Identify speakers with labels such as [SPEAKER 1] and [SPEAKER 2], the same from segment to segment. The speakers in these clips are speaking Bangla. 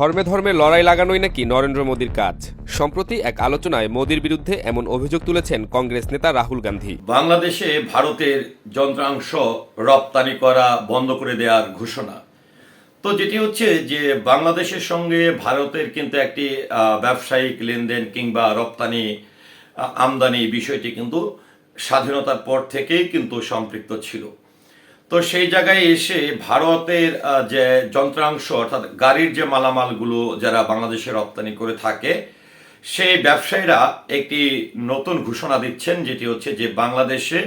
[SPEAKER 1] ধর্মে ধর্মে লড়াই লাগানোই নাকি নরেন্দ্র মোদীর কাজ? সম্প্রতি এক আলোচনায় মোদীর বিরুদ্ধে এমন অভিযোগ তুলেছেন কংগ্রেস নেতা রাহুল গান্ধী।
[SPEAKER 2] বাংলাদেশে ভারতের যন্ত্রাংশ রপ্তানি করা বন্ধ করে দেওয়ার ঘোষণা। তো যেটি হচ্ছে যে বাংলাদেশের সঙ্গে ভারতের কিন্তু একটি ব্যবসায়িক লেনদেন কিংবা রপ্তানি আমদানি বিষয়টি কিন্তু স্বাধীনতার পর থেকেই কিন্তু সম্পৃক্ত ছিল। তো সেই জায়গায় এসে ভারতের যে যন্ত্রাংশ, অর্থাৎ গাড়ির যে মালামালগুলো যারা বাংলাদেশে রপ্তানি করে থাকে, সেই ব্যবসায়ীরা একটি নতুন ঘোষণা দিচ্ছেন, যেটি হচ্ছে যে বাংলাদেশে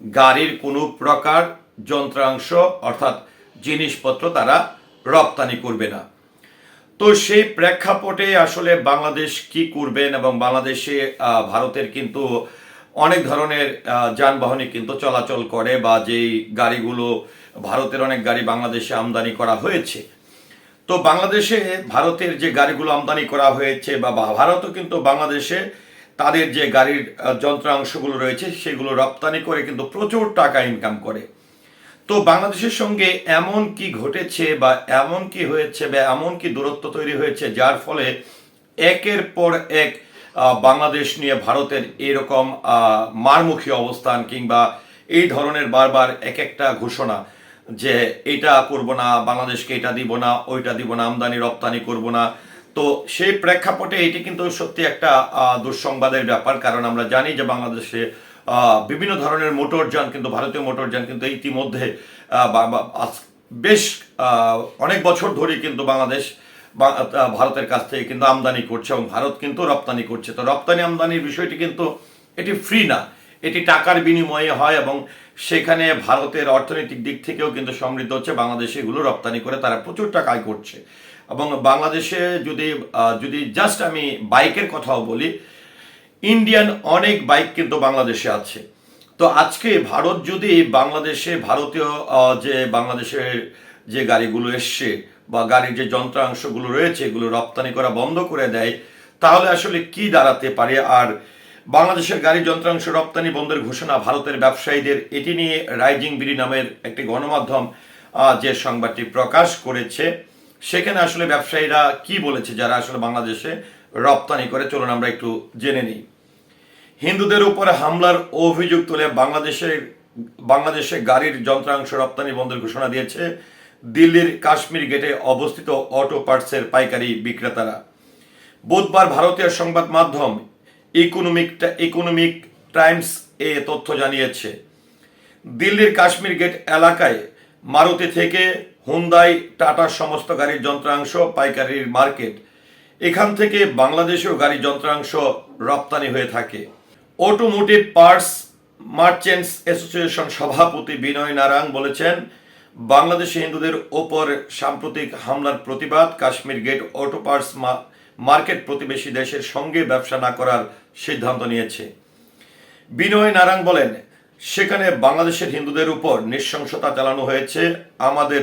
[SPEAKER 2] গাড়ির কোনো প্রকার যন্ত্রাংশ, অর্থাৎ জিনিসপত্র তারা রপ্তানি করবে না। তো সেই প্রেক্ষাপটে আসলে বাংলাদেশ কি করবেন এবং বাংলাদেশে ভারতের কিন্তু অনেক ধরনের আহ, যানবাহনই কিন্তু চলাচল করে বা যেই গাড়িগুলো ভারতের অনেক গাড়ি বাংলাদেশে আমদানি করা হয়েছে। তো বাংলাদেশে ভারতের যে গাড়িগুলো আমদানি করা হয়েছে বা ভারতও কিন্তু বাংলাদেশে তাদের যে গাড়ির যন্ত্রাংশগুলো রয়েছে সেগুলো রপ্তানি করে কিন্তু প্রচুর টাকা ইনকাম করে। তো বাংলাদেশের সঙ্গে এমন কি ঘটেছে বা এমন কি হয়েছে বা এমন কি দূরত্ব তৈরি হয়েছে যার ফলে একের পর এক বাংলাদেশ নিয়ে ভারতের এরকম মারমুখী অবস্থান কিংবা এই ধরনের বারবার এক একটা ঘোষণা যে এটা করব না, বাংলাদেশকে এটা দিব না, ওইটা দিব না, আমদানি, রপ্তানি করব না। তো সেই প্রেক্ষাপটে এটি কিন্তু সত্যি একটা দুঃসংবাদের ব্যাপার, কারণ আমরা জানি যে বাংলাদেশে বিভিন্ন ধরনের মোটরযান কিন্তু, ভারতীয় মোটরযান কিন্তু ইতিমধ্যে বেশ অনেক বছর ধরে কিন্তু বাংলাদেশ ভারতের কাছ থেকে কিন্তু আমদানি করছে এবং ভারত কিন্তু রপ্তানি করছে। তো রপ্তানি আমদানির বিষয়টি কিন্তু এটি ফ্রি না। এটি টাকার বিনিময়ে হয় এবং সেখানে ভারতের অর্থনৈতিক দিক থেকেও কিন্তু সমৃদ্ধ হচ্ছে। বাংলাদেশে এগুলো রপ্তানি করে তারা প্রচুর টাকা আয় করছে। এবং বাংলাদেশে যদি যদি জাস্ট আমি বাইকের কথাও বলি ইন্ডিয়ান অনেক বাইক কিন্তু বাংলাদেশে আছে। তো আজকে ভারত যদি বাংলাদেশে ভারতীয় যে বাংলাদেশের যে গাড়িগুলো এসছে বা গাড়ির যে যন্ত্রাংশগুলো রয়েছে, এগুলো রপ্তানি করা বন্ধ করে দেয়, তাহলে আসলে কি দাঁড়াতে পারে? আর বাংলাদেশের গাড়ি যন্ত্রাংশ রপ্তানি বন্ধের ঘোষণা ভারতের ব্যবসায়ীদের, এটি নিয়ে রাইজিং বিডি নামের একটি গণমাধ্যম যে সংবাদটি প্রকাশ করেছে। সেখানে আসলে ব্যবসায়ীরা কি বলেছে যারা আসলে বাংলাদেশে রপ্তানি করে, চলুন আমরা একটু জেনে নিই। হিন্দুদের উপরে হামলার অভিযোগ তুলে বাংলাদেশের, বাংলাদেশে গাড়ির যন্ত্রাংশ রপ্তানি বন্ধের ঘোষণা দিয়েছে দিল্লির কাশ্মীর গেটে অবস্থিত অটো পার্টসের পাইকারি বিক্রেতারা। বুধবার ভারতীয় সংবাদ মাধ্যম ইকোনমিক ইকোনমিক টাইমস এ তথ্য জানিয়েছে। দিল্লির কাশ্মীর গেট এলাকায় মারুতি থেকে হুন্দাই, টাটা সমস্ত গাড়ির যন্ত্রাংশ পাইকারির মার্কেট। এখান থেকে বাংলাদেশেও গাড়ি যন্ত্রাংশ রপ্তানি হয়ে থাকে। অটোমোটিভ পার্টস মার্চেন্টস অ্যাসোসিয়েশন সভাপতি বিনয় নারায়ণ বলেছেন বাংলাদেশে হিন্দুদের ওপর সাম্প্রতিক হামলার প্রতিবাদ, Kashmir gate auto parts market প্রতিবেশী দেশের সঙ্গে ব্যবসা না করার সিদ্ধান্ত নিয়েছে। বিনয় নারায়ণ বলেন, সেখানে বাংলাদেশের হিন্দুদের উপর নৃশংসতা চালানো হয়েছে, আমাদের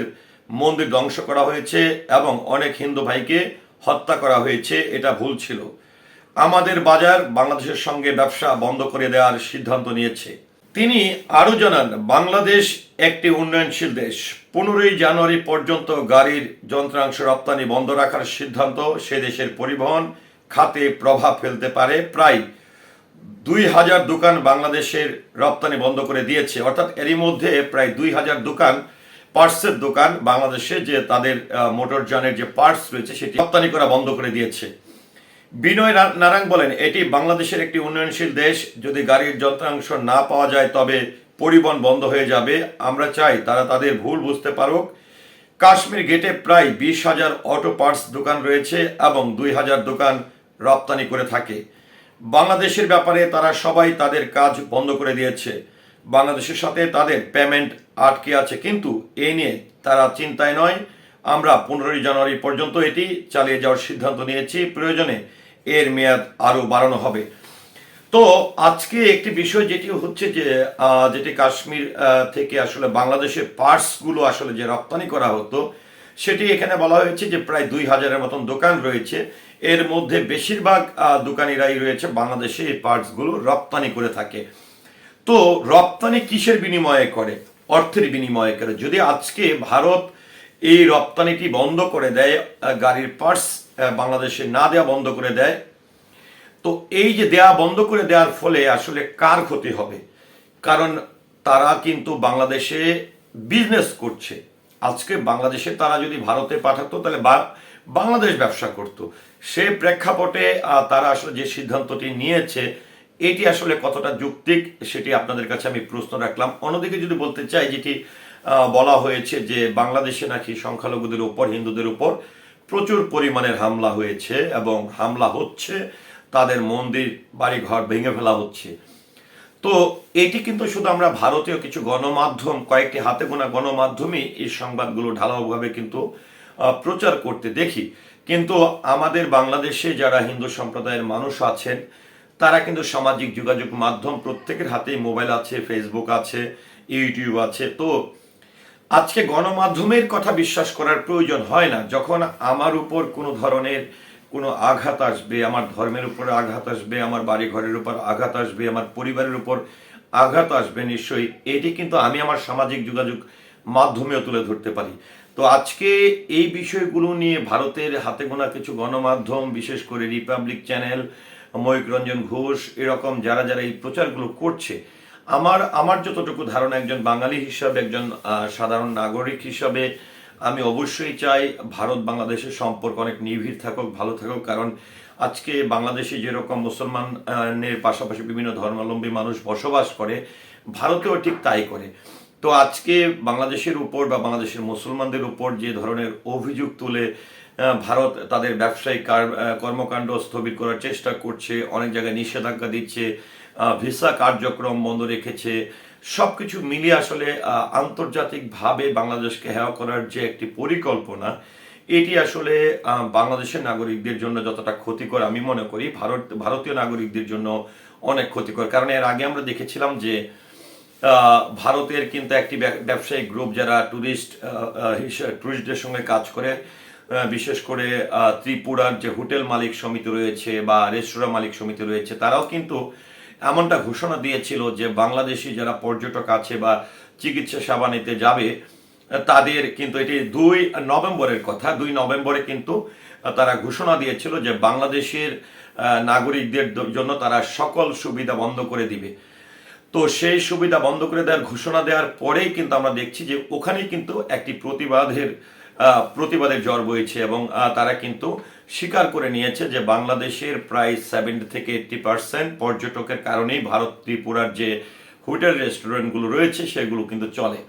[SPEAKER 2] মন্দির ধ্বংস করা হয়েছে এবং অনেক হিন্দু ভাইকে হত্যা করা হয়েছে, এটা ভুল ছিল। আমাদের বাজার বাংলাদেশের সঙ্গে ব্যবসা বন্ধ করে দেওয়ার সিদ্ধান্ত নিয়েছে। তিনি আরও জানান, বাংলাদেশ একটি উন্নয়নশীল দেশ। পনেরোই জানুয়ারি পর্যন্ত গাড়ির যন্ত্রাংশ রপ্তানি বন্ধ রাখার সিদ্ধান্ত সে দেশের পরিবহন খাতে প্রভাব ফেলতে পারে। প্রায় দুই হাজার দোকান বাংলাদেশের রপ্তানি বন্ধ করে দিয়েছে। অর্থাৎ এরই মধ্যে প্রায় দুই হাজার দোকান, পার্টসের দোকান বাংলাদেশে যে তাদের মোটরযানের যে পার্টস রয়েছে সেটি রপ্তানি করা বন্ধ করে দিয়েছে। বিনয় নারায়ণ বলেন, এটি বাংলাদেশের একটি উন্নয়নশীল দেশ। যদি গাড়ির যন্ত্রাংশ না পাওয়া যায়, তবে পরিবহন বন্ধ হয়ে যাবে। আমরা চাই তারা তাদের ভুল বুঝতে পারুক। কাশ্মীর গেটে প্রায় বিশ হাজার অটো পার্টস দোকান রয়েছে এবং দুই হাজার দোকান রপ্তানি করে থাকে। বাংলাদেশের ব্যাপারে তারা সবাই তাদের কাজ বন্ধ করে দিয়েছে। বাংলাদেশের সাথে তাদের পেমেন্ট আটকে আছে, কিন্তু এ নিয়ে তারা চিন্তায় নয়। আমরা পনেরোই জানুয়ারি পর্যন্ত এটি চালিয়ে যাওয়ার সিদ্ধান্ত নিয়েছি। প্রয়োজনে এর মেয়াদ আরও বাড়ানো হবে। তো আজকে একটি বিষয় যেটি হচ্ছে যে যেটি কাশ্মীর থেকে আসলে বাংলাদেশের পার্টসগুলো আসলে যে রপ্তানি করা হতো, সেটি এখানে বলা হয়েছে যে প্রায় দুই হাজারের মতন দোকান রয়েছে। এর মধ্যে বেশিরভাগ দোকানিরাই রয়েছে বাংলাদেশে এই পার্টসগুলো রপ্তানি করে থাকে। তো রপ্তানি কিসের বিনিময়ে করে? অর্থের বিনিময়ে করে। যদি আজকে ভারত এই রপ্তানিটি বন্ধ করে দেয় গাড়ির পার্টস বাংলাদেশে না দেওয়া বন্ধ করে দেয়। তো এই যে দেয়া বন্ধ করে দেওয়ার ফলে আসলে কার ক্ষতি হবে? কারণ তারা কিন্তু বাংলাদেশে বিজনেস করছে। আজকে বাংলাদেশে তারা যদি ভারতে পাঠাতো, তাহলে বাংলাদেশ ব্যবসা করত। সে প্রেক্ষাপটে তারা আসলে যে সিদ্ধান্তটি নিয়েছে, এটি আসলে কতটা যুক্তিক, সেটি আপনাদের কাছে আমি প্রশ্ন রাখলাম। অন্যদিকে যদি বলতে চাই, যেটি বলা হয়েছে যে বাংলাদেশে নাকি সংখ্যালঘুদের উপর, হিন্দুদের উপর প্রচুর পরিমাণের হামলা হয়েছে এবং হামলা হচ্ছে, তাদের মন্দির, বাড়িঘর ভেঙে ফেলা হচ্ছে। তো এটি কিন্তু শুধু আমরা ভারতীয় কিছু গণমাধ্যম, কয়েকটি হাতে গোনা গণমাধ্যমই এই সংবাদগুলো ঢালাওভাবে কিন্তু প্রচার করতে দেখি। কিন্তু আমাদের বাংলাদেশে যারা হিন্দু সম্প্রদায়ের মানুষ আছেন, তারা কিন্তু সামাজিক যোগাযোগ মাধ্যম প্রত্যেকের হাতেই মোবাইল আছে, ফেসবুক আছে, ইউটিউব আছে। তো আজকে গণমাধ্যমের কথা বিশ্বাস করার প্রয়োজন হয় না। যখন আমার উপর কোনো ধরনের কোনো আঘাত আসবে, আমার ধর্মের উপর আঘাত আসবে, আমার বাড়ি ঘরের উপর আঘাত আসবে, আমার পরিবারের উপর আঘাত আসবে, নিশ্চয়ই এটি কিন্তু আমি আমার সামাজিক যোগাযোগ মাধ্যমেও তুলে ধরতে পারি। তো আজকে এই বিষয়গুলো নিয়ে ভারতের হাতে গোনা কিছু গণমাধ্যম, বিশেষ করে রিপাবলিক চ্যানেল ময়ূক রঞ্জন ঘোষ, এরকম যারা যারা এই প্রচারগুলো করছে আমার আমার যতটুকু ধারণা একজন বাঙালি হিসাবে, একজন সাধারণ নাগরিক হিসাবে, আমি অবশ্যই চাই ভারত বাংলাদেশের সম্পর্ক অনেক নিবিড় থাকুক, ভালো থাকুক, কারণ আজকে বাংলাদেশে যেরকম মুসলমানের পাশাপাশি বিভিন্ন ধর্মাবলম্বী মানুষ বসবাস করে, ভারতেও ঠিক তাই করে। তো আজকে বাংলাদেশের উপর বা বাংলাদেশের মুসলমানদের উপর যে ধরনের অভিযোগ তুলে ভারত তাদের ব্যবসায়িক কার- কর্মকাণ্ড স্থগিত করার চেষ্টা করছে, অনেক জায়গায় নিষেধাজ্ঞা দিচ্ছে ভিসা কার্যক্রম বন্ধ রেখেছে। সবকিছু মিলিয়ে আসলে আন্তর্জাতিকভাবে বাংলাদেশকে হেয় করার যে একটি পরিকল্পনা, এটি আসলে বাংলাদেশের নাগরিকদের জন্য যতটা ক্ষতিকর আমি মনে করি, ভারত, ভারতীয় নাগরিকদের জন্য অনেক ক্ষতিকর। কারণ এর আগে আমরা দেখেছিলাম যে ভারতের কিন্তু একটি ব্যব- ব্যবসায়িক গ্রুপ যারা ট্যুরিস্ট ট্যুরিস্টদের সঙ্গে কাজ করে বিশেষ করে ত্রিপুরার যে হোটেল মালিক সমিতি রয়েছে বা রেস্তোরাঁ মালিক সমিতি রয়েছে, তারাও কিন্তু এমনটা ঘোষণা দিয়েছিল যে বাংলাদেশি যারা পর্যটক আছে বা চিকিৎসা সেবা নিতে যাবে, তাদের কিন্তু এটি দুই নভেম্বরের কথা, দুই নভেম্বরে কিন্তু তারা ঘোষণা দিয়েছিল যে বাংলাদেশের নাগরিকদের জন্য তারা সকল সুবিধা বন্ধ করে দিবে। তো সেই সুবিধা বন্ধ করে দেওয়ার ঘোষণা দেওয়ার পরেই কিন্তু আমরা দেখছি যে ওখানেই কিন্তু একটি প্রতিবাদের প্রতিবাদের জ্বর বইছে এবং তারা কিন্তু স্বীকার করে নিয়েছে যে বাংলাদেশের প্রায় সেভেন্টি থেকে এইট্টি পার্সেন্ট পর্যটকের কারণেই ভারত ত্রিপুরার যে হোটেল, রেস্টুরেন্টগুলো রয়েছে সেগুলো কিন্তু চলে।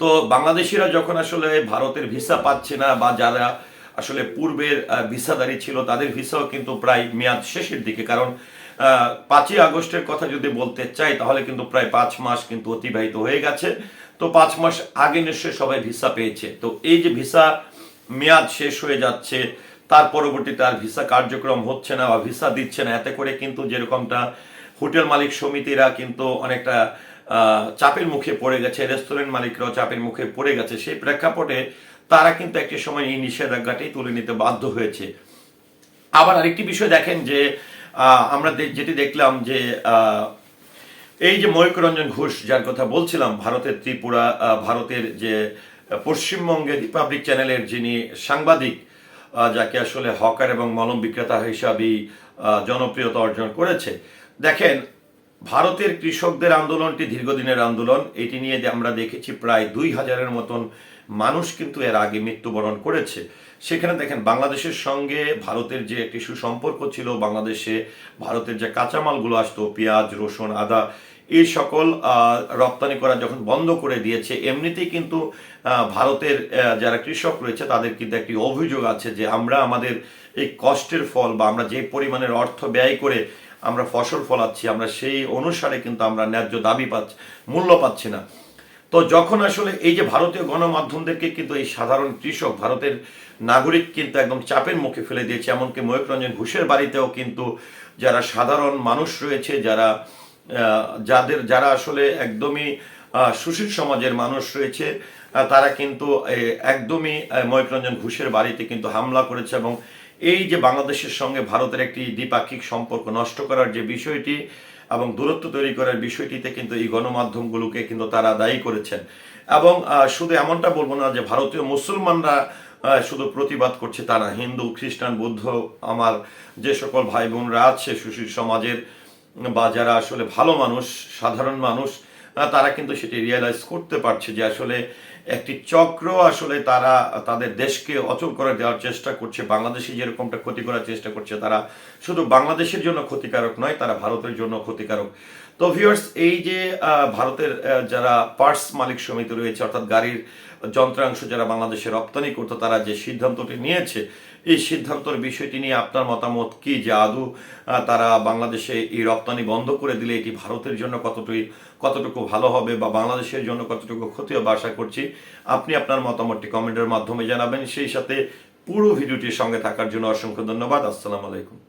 [SPEAKER 2] তো বাংলাদেশিরা যখন আসলে ভারতের ভিসা পাচ্ছে না বা যারা আসলে পূর্বের ভিসাদারি ছিল তাদের ভিসাও কিন্তু প্রায় মেয়াদ শেষের দিকে, কারণ পাঁচই আগস্টের কথা যদি বলতে চাই, তাহলে কিন্তু প্রায় পাঁচ মাস কিন্তু অতিবাহিত হয়ে গেছে। তো পাঁচ মাস আগে নিশ্চয়ই সবাই ভিসা পেয়েছে। তো এই যে ভিসা মেয়াদ শেষ হয়ে যাচ্ছে, তার পরবর্তীতে আর ভিসা কার্যক্রম হচ্ছে না বা ভিসা দিচ্ছে না, এতে করে কিন্তু যেরকমটা হোটেল মালিক সমিতিরা কিন্তু অনেকটা চাপের মুখে পড়ে গেছে, রেস্টুরেন্ট মালিকরাও চাপের মুখে পড়ে গেছে। সেই প্রেক্ষাপটে তারা কিন্তু একটি সময় এই নিষেধাজ্ঞাটি তুলে নিতে বাধ্য হয়েছে। আবার আরেকটি বিষয় দেখেন যে আমরা যেটি দেখলাম যে এই যে ময়ূক রঞ্জন ঘোষ যার কথা বলছিলাম, ভারতের ত্রিপুরা ভারতের যে পশ্চিমবঙ্গে রিপাবলিক চ্যানেলের যিনি সাংবাদিক যাকে আসলে হকার এবং মলম বিক্রেতা হিসাবেই জনপ্রিয়তা অর্জন করেছে। দেখেন, ভারতের কৃষকদের আন্দোলনটি দীর্ঘদিনের আন্দোলন। এটি নিয়ে আমরা দেখেছি প্রায় দুই হাজারের মতন মানুষ কিন্তু এর আগে মৃত্যুবরণ করেছে। সেখানে দেখেন, বাংলাদেশের সঙ্গে ভারতের যে একটি সুসম্পর্ক ছিল, বাংলাদেশে ভারতের যে কাঁচামালগুলো আসতো, পেঁয়াজ, রসুন, আদা, এই সকল রপ্তানি করা যখন বন্ধ করে দিয়েছে, এমনিতেই কিন্তু ভারতের যারা কৃষক রয়েছে, তাদের কিন্তু একটি অভিযোগ আছে যে আমরা আমাদের এই কষ্টের ফল বা আমরা যে পরিমাণের অর্থ ব্যয় করে আমরা ফসল ফলাচ্ছি, আমরা সেই অনুসারে কিন্তু আমরা ন্যায্য দাবি পাচ্ছি, মূল্য পাচ্ছি না। তো যখন আসলে এই যে ভারতীয় গণমাধ্যমদেরকে কিন্তু এই সাধারণ কৃষক ভারতের নাগরিক কিন্তু একদম চাপের মুখে ফেলে দিয়েছে এমনকি ময়ূক রঞ্জন ঘোষের বাড়িতেও কিন্তু যারা সাধারণ মানুষ রয়েছে যারা যাদের যারা আসলে একদমই সুশীল সমাজের মানুষ রয়েছে তারা কিন্তু একদমই আহ, ময়ূক রঞ্জন ঘোষের বাড়িতে কিন্তু হামলা করেছে এবং এই যে বাংলাদেশের সঙ্গে ভারতের একটি দ্বিপাক্ষিক সম্পর্ক নষ্ট করার যে বিষয়টি এবং দূরত্ব তৈরি করার বিষয়টিতে কিন্তু এই গণমাধ্যমগুলোকে কিন্তু তারা দায়ী করেছেন। এবং শুধু এমনটা বলব না যে ভারতীয় মুসলমানরা শুধু প্রতিবাদ করছে তারা হিন্দু, খ্রিস্টান, বৌদ্ধ, আমার যে সকল ভাই বোনরা আছে সুশীল সমাজের বা যারা আসলে ভালো মানুষ, সাধারণ মানুষ তারা কিন্তু সেটি রিয়েলাইজ করতে পারছে যে আসলে একটি চক্র আসলে তারা, তাদের দেশকে অচল করে দেওয়ার চেষ্টা করছে বাংলাদেশে যেরকমটা ক্ষতি করার চেষ্টা করছে, তারা শুধু বাংলাদেশের জন্য ক্ষতিকারক নয়, তারা ভারতের জন্য ক্ষতিকারক। তো ভিউয়ার্স এই যে ভারতের যারা পার্টস মালিক সমিতি রয়েছে, অর্থাৎ গাড়ির যন্ত্রাংশ যারা বাংলাদেশে রপ্তানি করতো, তারা যে সিদ্ধান্তটি নিয়েছে, এই সিদ্ধান্তর বিষয়টি নিয়ে আপনার মতামত কি? যে আদৌ তারা বাংলাদেশে এই রপ্তানি বন্ধ করে দিলে এটি ভারতের জন্য কতটুকু কতটুকু ভালো হবে বা বাংলাদেশের জন্য কতটুকু ক্ষতি হবে আশা করছি আপনি আপনার মতামতটি কমেন্টের মাধ্যমে জানাবেন। সেই সাথে পুরো ভিডিওটির সঙ্গে থাকার জন্য অসংখ্য ধন্যবাদ। আসসালামু আলাইকুম।